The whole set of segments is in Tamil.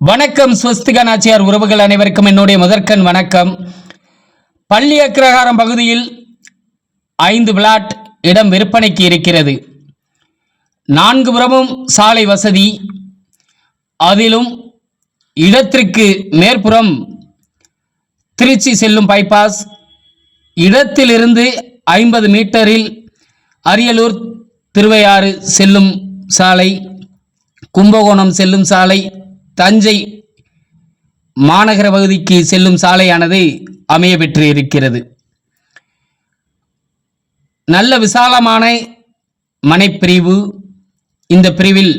வணக்கம் ஸ்வஸ்திகா நாச்சியார் உறவுகள் அனைவருக்கும் என்னுடைய முதற்கண் வணக்கம். பள்ளி அக்கிரகாரம் பகுதியில் ஐந்து பிளாட் இடம் விற்பனைக்கு இருக்கிறது. நான்கு புறமும் சாலை வசதி. அதிலும் இடத்திற்கு மேற்புறம் திருச்சி செல்லும் பைபாஸ் இடத்திலிருந்து ஐம்பது மீட்டரில் அரியலூர் திருவையாறு செல்லும் சாலை. கும்பகோணம் செல்லும் சாலை. தஞ்சை மாநகர பகுதிக்கு செல்லும் சாலையானது அமைய பெற்று இருக்கிறது நல்ல விசாலமான மனைப்பிரிவு. இந்த பிரிவில்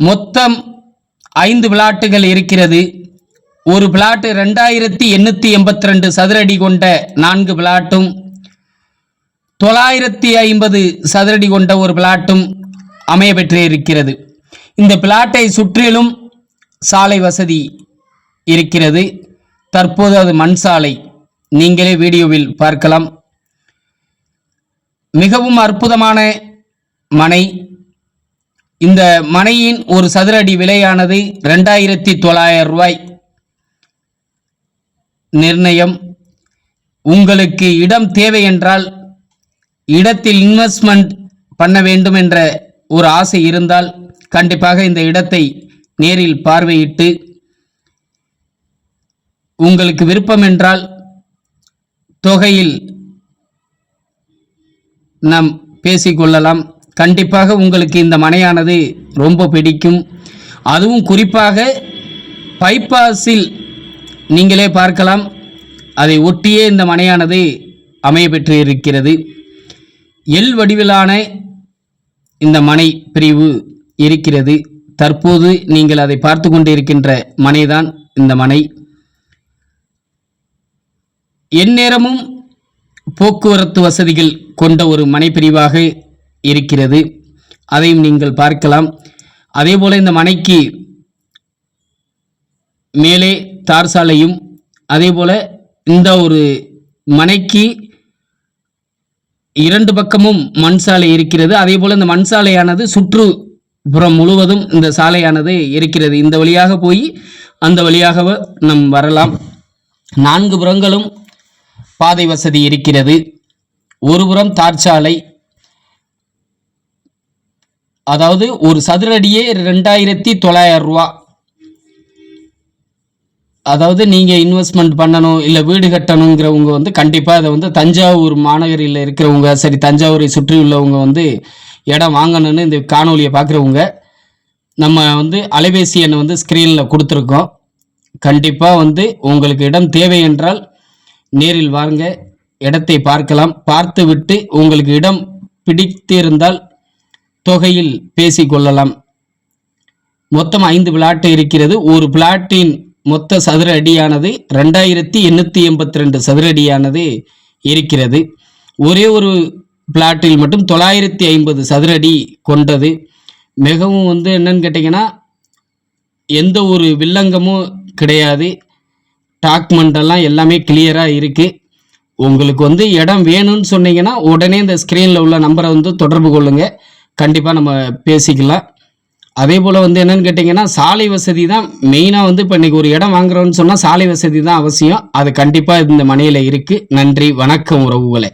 மொத்தம் ஐந்து பிளாட்டுகள் இருக்கிறது. ஒரு பிளாட்டு ரெண்டாயிரத்தி எண்ணூற்றி எண்பத்தி ரெண்டு சதுரடி கொண்ட நான்கு பிளாட்டும் தொள்ளாயிரத்தி ஐம்பது சதுரடி கொண்ட ஒரு பிளாட்டும் அமைய பெற்று இருக்கிறது இந்த பிளாட்டை சுற்றிலும் சாலை வசதி இருக்கிறது. தற்போது அது மண் சாலை. நீங்களே வீடியோவில் பார்க்கலாம். மிகவும் அற்புதமான மனை. இந்த மனையின் ஒரு சதுரடி விலையானது ரெண்டாயிரத்தி தொள்ளாயிரம் ரூபாய் நிர்ணயம். உங்களுக்கு இடம் தேவை என்றால் இடத்தில் இன்வெஸ்ட்மெண்ட் பண்ண வேண்டும் என்ற ஒரு ஆசை இருந்தால் கண்டிப்பாக இந்த இடத்தை நேரில் பார்வையிட்டு உங்களுக்கு விருப்பம் என்றால் தொகையில் நாம் பேசிக்கொள்ளலாம். கண்டிப்பாக உங்களுக்கு இந்த மனையானது ரொம்ப பிடிக்கும். அதுவும் குறிப்பாக பைபாஸில் நீங்களே பார்க்கலாம். அதை ஒட்டியே இந்த மனையானது அமைய பெற்று இருக்கிறது. எல் வடிவிலான இந்த மனை பிரிவு இருக்கிறது. தற்போது நீங்கள் அதை பார்த்து கொண்டிருக்கின்ற மனைதான் இந்த மனை. எந்நேரமும் போக்குவரத்து வசதிகள் கொண்ட ஒரு மனைப்பிரிவாக இருக்கிறது. அதையும் நீங்கள் பார்க்கலாம். அதேபோல இந்த மனைக்கு மேலே தார் சாலையும் அதேபோல இந்த ஒரு மனைக்கு இரண்டு பக்கமும் மண் சாலை இருக்கிறது. அதே போல் இந்த மண் சாலையானது சுற்று புறம் முழுவதும் இந்த சாலையானது இருக்கிறது. இந்த வழியாக போய் அந்த வழியாக நம் வரலாம். நான்கு புறங்களும் பாதை வசதி இருக்கிறது. ஒரு புறம் தார்ச்சாலை அதாவது ஒரு சதுரடியே ரெண்டாயிரத்தி தொள்ளாயிரம் ரூபா. அதாவது நீங்கள் இன்வெஸ்ட்மெண்ட் பண்ணணும் இல்லை வீடு கட்டணுங்கிறவங்க வந்து கண்டிப்பாக அதை வந்து தஞ்சாவூர் மாநகரில் இருக்கிறவங்க சரி தஞ்சாவூரை சுற்றி உள்ளவங்க வந்து இடம் வாங்கணும்னு இந்த காணொலியை பார்க்குறவங்க நம்ம வந்து அலைபேசி எண்ணை வந்து ஸ்க்ரீனில் கொடுத்துருக்கோம். கண்டிப்பாக வந்து உங்களுக்கு இடம் தேவை என்றால் நேரில் வாருங்க இடத்தை பார்க்கலாம். பார்த்து விட்டு உங்களுக்கு இடம் பிடித்திருந்தால் தொகையில் பேசிக்கொள்ளலாம் மொத்தம் ஐந்து பிளாட் இருக்கிறது. ஒரு பிளாட்டின் மொத்த சதுர அடியானது ரெண்டாயிரத்தி எண்ணூற்றி எண்பத்தி ரெண்டு சதுர அடியானது இருக்கிறது. ஒரே ஒரு பிளாட்டில் மட்டும் தொள்ளாயிரத்தி ஐம்பது சதுரடி கொண்டது. மிகவும் வந்து என்னன்னு கேட்டிங்கன்னா எந்த ஒரு வில்லங்கமும் கிடையாது. டாக்குமெண்டெல்லாம் எல்லாமே கிளியராக இருக்குது உங்களுக்கு வந்து இடம் வேணும்னு சொன்னீங்கன்னா உடனே இந்த ஸ்க்ரீனில் உள்ள நம்பரை வந்து தொடர்பு கொள்ளுங்கள் கண்டிப்பாக நம்ம பேசிக்கலாம். அதே போல் வந்து என்னன்னு கேட்டிங்கன்னா சாலை வசதி தான் மெயினாக வந்து இப்போ இன்றைக்கி ஒரு இடம் வாங்குறோன்னு சொன்னால் சாலை வசதி தான் அவசியம். அது கண்டிப்பாக இந்த மனையில் இருக்குது நன்றி வணக்கம் உறவுகளை.